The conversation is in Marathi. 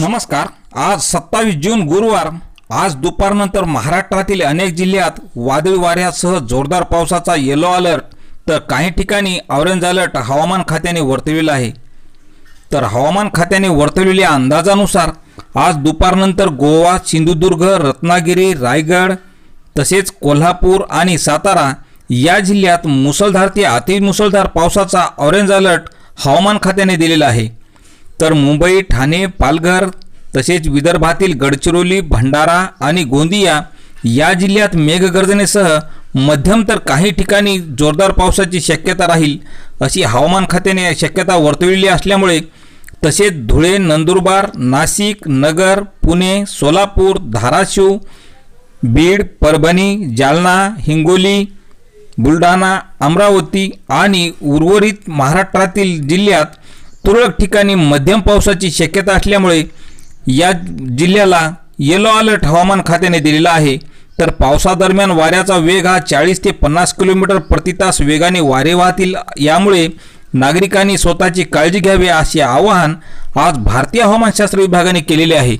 नमस्कार. आज सत्तावीस जून गुरुवार. आज दुपारनंतर महाराष्ट्रातील अनेक जिल्ह्यात वादळी वाऱ्यासह जोरदार पावसाचा येलो अलर्ट तर काही ठिकाणी ऑरेंज अलर्ट हवामान खात्याने वर्तविला आहे. तर हवामान खात्याने वर्तविलेल्या अंदाजानुसार आज दुपारनंतर गोवा सिंधुदुर्ग रत्नागिरी रायगड तसेच कोल्हापूर आणि सातारा या जिल्ह्यात मुसळधार ते अतिमुसळधार पावसाचा ऑरेंज अलर्ट हवामान खात्याने दिलेला आहे. तर मुंबई ठाणे पालघर तसेच विदर्भातील गडचिरोली भंडारा आणि गोंदिया या जिल्ह्यात मेघगर्जनेसह मध्यम तर काही ठिकाणी जोरदार पावसाची शक्यता राहील अशी हवामान खात्याने शक्यता वर्तविली असल्यामुळे तसेच धुळे नंदुरबार नाशिक नगर पुणे सोलापूर धाराशिव बीड परभणी जालना हिंगोली बुलढाणा अमरावती आणि उर्वरित महाराष्ट्रातील जिल्ह्यात तुरळक ठिकाणी मध्यम पावसाची शक्यता असल्यामुळे या जिल्ह्याला येलो अलर्ट हवामान खात्याने दिलेला आहे. तर पावसादरम्यान वाऱ्याचा वेग हा चाळीस ते पन्नास किलोमीटर प्रति तास वेगाने वारे वाहतील. यामुळे नागरिकांनी स्वतःची काळजी घ्यावी असे आवाहन आज भारतीय हवामानशास्त्र विभागाने केलेले आहे.